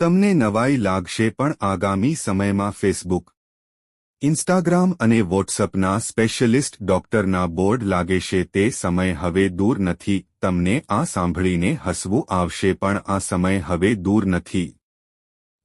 તમને નવાઈ લાગશે પણ આગામી સમયમાં ફેસબુક, ઇન્સ્ટાગ્રામ અને વોટ્સઅપના સ્પેશિયલિસ્ટ ડોક્ટરના બોર્ડ લાગે છે તે સમય હવે દૂર નથી, તમને આ સાંભળીને હસવું આવશે પણ આ સમય હવે દૂર નથી.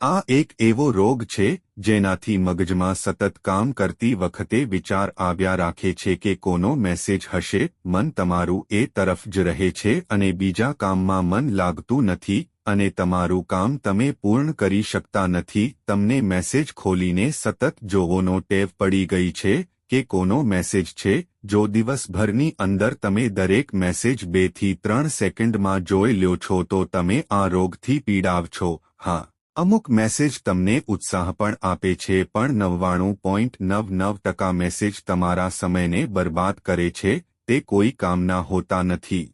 આ એક એવો રોગ છે, જેનાથી મગજમાં સતત કામ કરતી વખતે વિચાર આવ્યા રાખે છે કે કોનો મેસેજ હશે, મન તમારું એ તરફ જ રહે છે અને બીજા કામમાં મન લાગતું નથી અને તમારું કામ તમે પૂર્ણ કરી શકતા નથી. તમને મેસેજ ખોલીને સતત જોવોનો ટેવ પડી ગઈ છે કે કોનો મેસેજ છે. જો દિવસભરની અંદર તમે દરેક મેસેજ બેથી ત્રણ સેકન્ડમાં જોઈ લ્યો છો તો તમે આ રોગથી પીડાવ છો. હા, અમુક મેસેજ તમને ઉત્સાહ પણ આપે છે, પણ નવ્વાણું પોઈન્ટ નવ નવ ટકા મેસેજ તમારા સમયને બરબાદ કરે છે. તે કોઈ કામના હોતા નથી.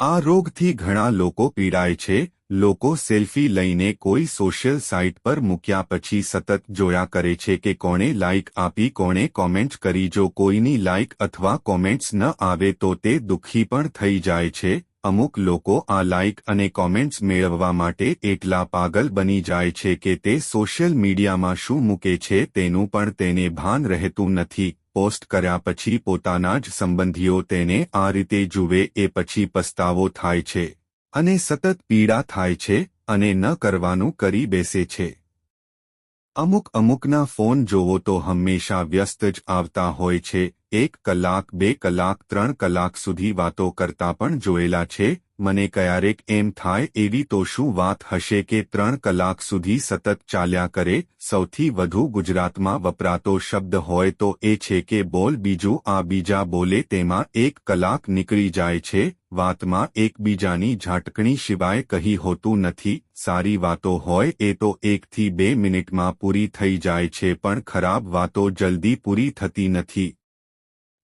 આ રોગથી ઘણા લોકો પીડાય છે. લોકો સેલ્ફી લઈને કોઈ સોશિયલ સાઇટ પર મૂક્યા પછી સતત જોયા કરે છે કે કોણે લાઇક આપી, કોણે કોમેન્ટ કરી. જો કોઈની લાઇક અથવા કોમેન્ટ્સ ન આવે તો તે દુઃખી પણ થઈ જાય છે. અમુક લોકો આ લાઇક અને કોમેન્ટ્સ મેળવવા માટે એટલા પાગલ બની જાય છે કે તે સોશિયલ મીડિયામાં શું મૂકે છે તેનું પણ તેને ભાન રહેતું નથી. પોસ્ટ કર્યા પછી પોતાના જ સંબંધીઓ તેને આ રીતે જુએ એ પછી પસ્તાવો થાય છે અને સતત પીડા થાય છે અને ન કરવાનું કરી બેસે છે. અમુક અમુકના ફોન જોવો તો હંમેશા વ્યસ્ત જ આવતા હોય છે, એક કલાક, બે કલાક, ત્રણ કલાક સુધી વાતો કરતા પણ જોયેલા છે મને ક્યારેક એમ થાય એવી તો શું વાત હશે કે ત્રણ કલાક સુધી સતત ચાલ્યા કરે? સૌથી વધુ ગુજરાતમાં વપરાતો શબ્દ હોય તો એ છે કે બોલ બીજું આ બીજા બોલે તેમાં એક કલાક નીકળી જાય છે. વાતમાં એકબીજાની ઝાટકણી સિવાય કહી હોતું નથી. સારી વાતો હોય એ તો એકથી બે મિનિટમાં પૂરી થઈ જાય છે પણ ખરાબ વાતો જલ્દી પૂરી થતી નથી.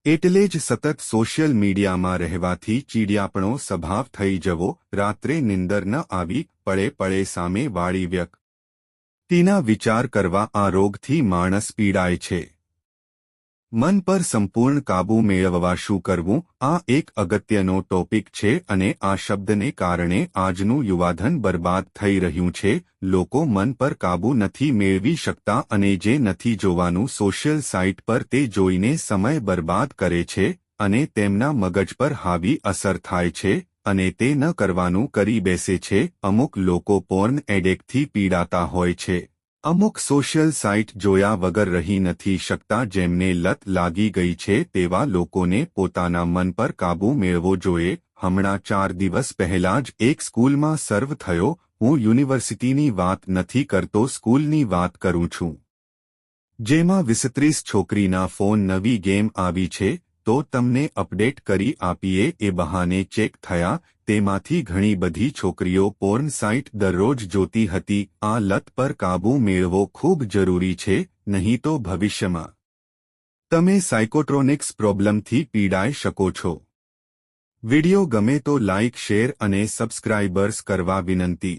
એટલે જ સતત સોશિયલ મીડિયામાં રહેવાથી ચીડિયાપણો સ્વભાવ થઈ જવો, રાત્રે નિંદર ન આવી પળે પળે સામે વાળી વ્યક્તિના વિચાર કરવા આ રોગથી માણસ પીડાય છે. મન પર સંપૂર્ણ કાબૂ મેળવવા શું કરવું? આ એક અગત્યનો ટોપિક છે અને આ શબ્દને કારણે આજનું યુવાધન બરબાદ થઈ રહ્યું છે. લોકો મન પર કાબૂ નથી મેળવી શકતા અને જે નથી જોવાનું સોશિયલ સાઇટ પર તે જોઈને સમય બરબાદ કરે છે અને તેમના મગજ પર હાવી અસર થાય છે અને તે ન કરવાનું કરી બેસે છે. અમુક લોકો પોર્ન એડેકથી પીડાતા હોય છે. અમુક સોશિયલ સાઇટ જોયા વગર રહી નથી શકતા જેમને લત લાગી ગઈ છે તેવા લોકોને પોતાના મન પર કાબૂ મેળવો જોઈએ. હમણાં ચાર દિવસ પહેલા જ એક સ્કૂલમાં સર્વ થયો. હું યુનિવર્સિટીની વાત નથી કરતો, સ્કૂલની વાત કરું છું. જેમાં વિસત્રીસ છોકરીના ફોન નવી ગેમ આવી છે. તો તમને અપડેટ કરી આપીએ એ બહાને ચેક થયા, તેમાંથી ઘણી બધી છોકરીઓ પોર્ન સાઇટ દરરોજ જોતી હતી, આ લત પર કાબૂ મેળવો ખૂબ જરૂરી છે, નહીં તો ભવિષ્યમાં. તમે સાયકોટ્રોનિક્સ પ્રોબ્લેમથી પીડાઈ શકો છો. વિડિયો ગમે તો લાઇક શેર અને સબસ્ક્રાઇબર્સ કરવા વિનંતી.